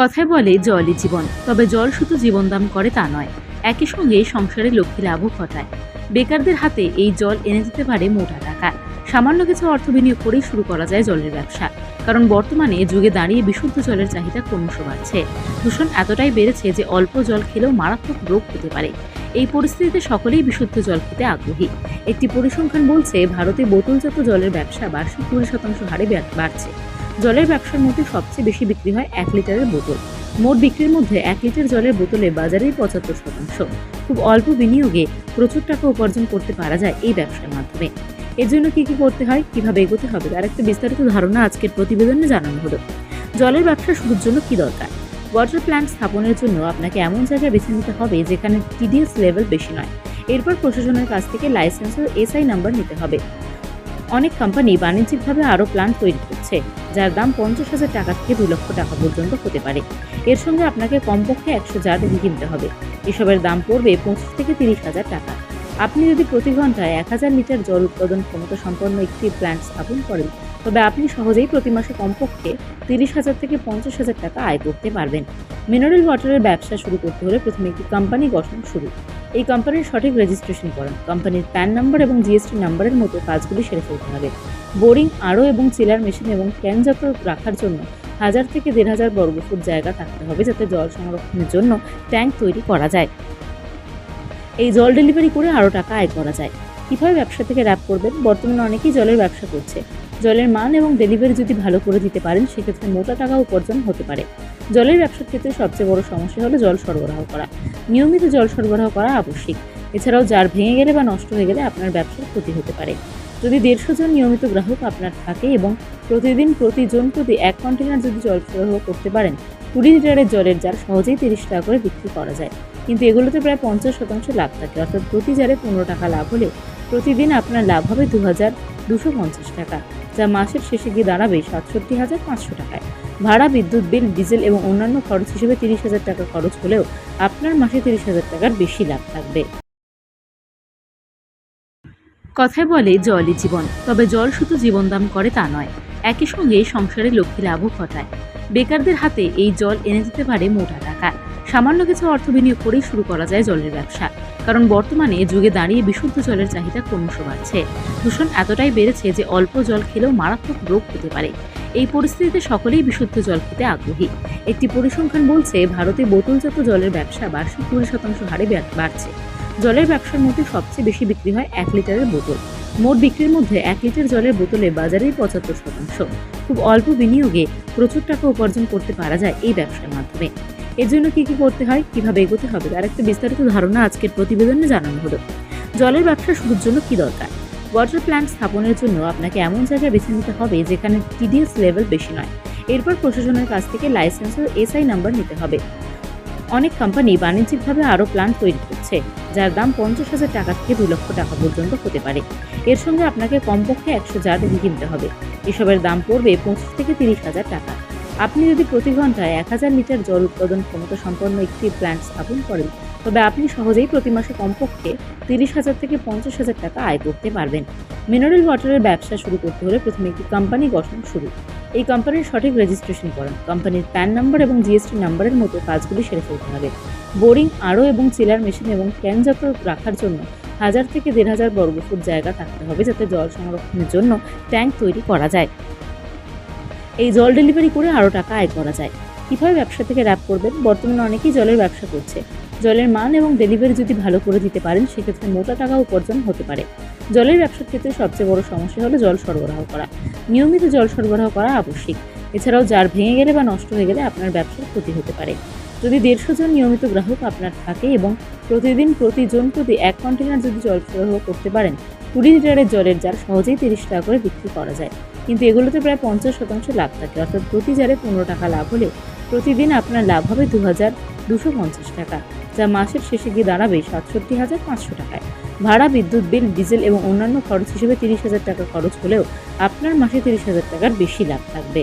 কথায় বলে জলই জীবন, তবে জল শুধু জীবন দান করে তা নয়, একই সঙ্গে সংসারে লক্ষ্মী লাভও ঘটায়। বেকারদের হাতে এই জল এনে দিতে পারে মোটা টাকা। সামান্য কিছু অর্থ বিনিয়োগ করেই শুরু করা যায় জলের ব্যবসা, কারণ বর্তমানে যুগে দাঁড়িয়ে বিশুদ্ধ জলের চাহিদা ক্রমশ বাড়ছে। দূষণ এতটাই বেড়েছে যে অল্প জল খেলেও মারাত্মক রোগ হতে পারে। এই পরিস্থিতিতে সকলেই বিশুদ্ধ জল খেতে আগ্রহী। একটি পরিসংখ্যান বলছে, ভারতে বোতলজাত জলের ব্যবসা বার্ষিক কুড়ি শতাংশ হারে বাড়ছে। জলের ব্যবসার মধ্যে সবচেয়ে বেশি বিক্রি হয় এক লিটারের বোতল। মোট বিক্রির মধ্যে এক লিটার জলের বোতলে বাজারেই পঁচাত্তর শতাংশ। খুব অল্প বিনিয়োগে প্রচুর টাকা উপার্জন করতে পারা যায় এই ব্যবসার মাধ্যমে। এর জন্য কি কি করতে হয়, কীভাবে এগোতে হবে, তার একটা বিস্তারিত ধারণা আজকের প্রতিবেদনে জানানো হলো। জলের ব্যবসা শুরুর জন্য কি দরকার? ওয়াটার প্ল্যান্ট স্থাপনের জন্য আপনাকে এমন জায়গায় বেছে নিতে হবে যেখানে টিডিএস লেভেল বেশি নয়। এরপর প্রশাসনের কাছ থেকে লাইসেন্স ও এসআই নাম্বার নিতে হবে। অনেক কোম্পানি বাণিজ্যিকভাবে আরও প্ল্যান্ট তৈরি করছে। যার দাম পঞ্চাশ হাজার টাকা থেকে দু লক্ষ টাকা পর্যন্ত হতে পারে। এর সঙ্গে আপনাকে কমপক্ষে একশো জার কিনতে হবে। এসবের দাম পড়বে পঁচিশ থেকে তিরিশ হাজার টাকা। আপনি যদি প্রতি ঘন্টায় এক হাজার লিটার জল উৎপাদন ক্ষমতা সম্পন্ন একটি প্ল্যান্ট স্থাপন করেন, তবে আপনি সহজেই প্রতি মাসে কমপক্ষে তিরিশ হাজার থেকে পঞ্চাশ হাজার টাকা আয় করতে পারবেন। মিনারেল ওয়াটারের ব্যবসা শুরু করতে হলে প্রথমে একটি কোম্পানি গঠন শুরু। এই কোম্পানির সঠিক রেজিস্ট্রেশন করেন। কোম্পানির প্যান নাম্বার এবং জিএসটি নাম্বারের মতো কাজগুলি সেরে ফেলতে হবে। বোরিং আরও এবং চিলার মেশিন এবং ক্যানজাত রাখার জন্য হাজার থেকে দেড় হাজার বর্গফুট জায়গা থাকতে হবে যাতে জল সংরক্ষণের জন্য ট্যাঙ্ক তৈরি করা যায়। এই জল ডেলিভারি করে আরও টাকা আয় করা যায়। কীভাবে ব্যবসা থেকে র্যাপ করবেন? বর্তমানে অনেকেই জলের ব্যবসা করছে। জলের মান এবং ডেলিভারি যদি ভালো করে দিতে পারেন, সেক্ষেত্রে মোটা টাকা উপার্জন হতে পারে। জলের ব্যবসার ক্ষেত্রে সবচেয়ে বড় সমস্যা হলো জল সরবরাহ করা। নিয়মিত জল সরবরাহ করা আবশ্যিক। এছাড়াও জার ভেঙে গেলে বা নষ্ট হয়ে গেলে আপনার ব্যবসার ক্ষতি হতে পারে। যদি দেড়শো জন নিয়মিত গ্রাহক আপনার থাকে এবং প্রতিদিন প্রতিজন প্রতি এক কন্টেনার যদি জল সরবরাহ করতে পারেন, কুড়ি লিটারের জলের জার সহজেই তিরিশ টাকা করে বিক্রি করা যায়। কিন্তু এগুলোতে প্রায় পঞ্চাশ শতাংশ লাভ থাকে, অর্থাৎ প্রতি জারে পনেরো টাকা লাভ হলে প্রতিদিন আপনার লাভ হবে দু হাজার দুশো পঞ্চাশ টাকা, যা মাসের শেষে গিয়ে দাঁড়াবে সাতষট্টি হাজার পাঁচশো টাকায়। ভাড়া, বিদ্যুৎ বিল, ডিজেল এবং অন্যান্য খরচ হিসেবে তিরিশ হাজার টাকা খরচ হলেও আপনার মাসে তিরিশ হাজার টাকার বেশি লাভ থাকবে। কথায় বলে, জলই জীবন, তবে জল শুধু জীবন দাম করে তা নয়, একই সঙ্গে সংসারে লক্ষ্মী লাভও ঘটায়। বেকারদের হাতে এই জল এনে দিতে পারে মোটা টাকা। সামান্য কিছু অর্থ বিনিয়োগ করেই শুরু করা যায় জলের ব্যবসা, কারণ বর্তমানে যুগে দাঁড়িয়ে বিশুদ্ধ জলের চাহিদা ক্রমশ বাড়ছে। দূষণ এতটাই বেড়েছে যে অল্প জল খেলেও মারাত্মক রোগ হতে পারে। এই পরিস্থিতিতে সকলেই বিশুদ্ধ জল খেতে আগ্রহী। একটি পরিসংখ্যান বলছে, ভারতে বোতলজাত জলের ব্যবসা বার্ষিক কুড়ি শতাংশ হারে বাড়ছে। জলের ব্যবসার মধ্যে সবচেয়ে বেশি বিক্রি হয় এক লিটারের বোতল। মোট বিক্রির মধ্যে এক লিটার জলের বোতলে বাজারেই পঁচাত্তর শতাংশ। খুব অল্প বিনিয়োগে প্রচুর টাকা উপার্জন করতে পারা যায় এই ব্যবসার মাধ্যমে। এর জন্য কী কী করতে হয়, কীভাবে এগোতে হবে, তার একটা বিস্তারিত ধারণা আজকের প্রতিবেদনে জানানো হলো। জলের ব্যবসা শুরুর জন্য কী দরকার? ওয়াটার প্ল্যান্ট স্থাপনের জন্য আপনাকে এমন জায়গায় বেছে নিতে হবে যেখানে টিডিএস লেভেল বেশি নয়। এরপর প্রশাসনের কাছ থেকে লাইসেন্স ও এসআই নাম্বার নিতে হবে। অনেক কোম্পানি বাণিজ্যিকভাবে আরও প্ল্যান্ট তৈরি করছে, যার দাম পঞ্চাশ হাজার টাকা থেকে দু লক্ষ টাকা পর্যন্ত হতে পারে। এর সঙ্গে আপনাকে কমপক্ষে একশো জার কিনতে হবে। এসবের দাম পড়বে পঁচিশ থেকে তিরিশ হাজার টাকা। আপনি যদি প্রতি ঘন্টায় এক হাজার লিটার জল উৎপাদন ক্ষমতা সম্পন্ন একটি প্ল্যান্ট স্থাপন করেন, তবে আপনি সহজেই প্রতি মাসে কমপক্ষে তিরিশ হাজার থেকে পঞ্চাশ হাজার টাকা আয় করতে পারবেন। মিনারেল ওয়াটারের ব্যবসা শুরু করতে হলে প্রথমে একটি কোম্পানি গঠন শুরু। এই কোম্পানির সঠিক রেজিস্ট্রেশন করেন। কোম্পানির প্যান নাম্বার এবং জিএসটি নাম্বারের মতো কাজগুলি সেরে ফেলতে হবে। বোরিং আরও এবং চিলার মেশিন এবং ক্যানজাত রাখার জন্য হাজার থেকে দেড় হাজার বর্গফুট জায়গা থাকতে হবে, যাতে জল সংরক্ষণের জন্য ট্যাঙ্ক তৈরি করা যায়। এই জল ডেলিভারি করে আরও টাকা আয় করা যায়। কীভাবে ব্যবসা থেকে র্যাপ করবেন? বর্তমানে অনেকেই জলের ব্যবসা করছে। জলের মান এবং ডেলিভারি যদি ভালো করে দিতে পারেন, সেক্ষেত্রে মোটা টাকা উপার্জন হতে পারে। জলের ব্যবসার ক্ষেত্রে সবচেয়ে বড় সমস্যা হলো জল সরবরাহ করা। নিয়মিত জল সরবরাহ করা আবশ্যিক। এছাড়াও জার ভেঙে গেলে বা নষ্ট হয়ে গেলে আপনার ব্যবসার ক্ষতি হতে পারে। যদি দেড়শো জন নিয়মিত গ্রাহক আপনার থাকে এবং প্রতিদিন প্রতিজন প্রতি এক কন্টেনার যদি জল সরবরাহ করতে পারেন কুড়ি লিটারের জলের জার সহজেই তিরিশ টাকা করে বিক্রি করা যায়। কিন্তু এগুলোতে প্রায় পঞ্চাশ শতাংশ লাভ থাকে। অর্থাৎ প্রতি জারে পনেরো টাকা লাভ হলে প্রতিদিন আপনার লাভ হবে দু হাজার দুশো পঞ্চাশ টাকা, যা মাসের শেষে গিয়ে দাঁড়াবে সাতষট্টি হাজার পাঁচশো টাকায়। ভাড়া, বিদ্যুৎ বিল, ডিজেল এবং অন্যান্য খরচ হিসেবে তিরিশ হাজার টাকা খরচ হলেও আপনার মাসে তিরিশ হাজার টাকার বেশি লাভ থাকবে।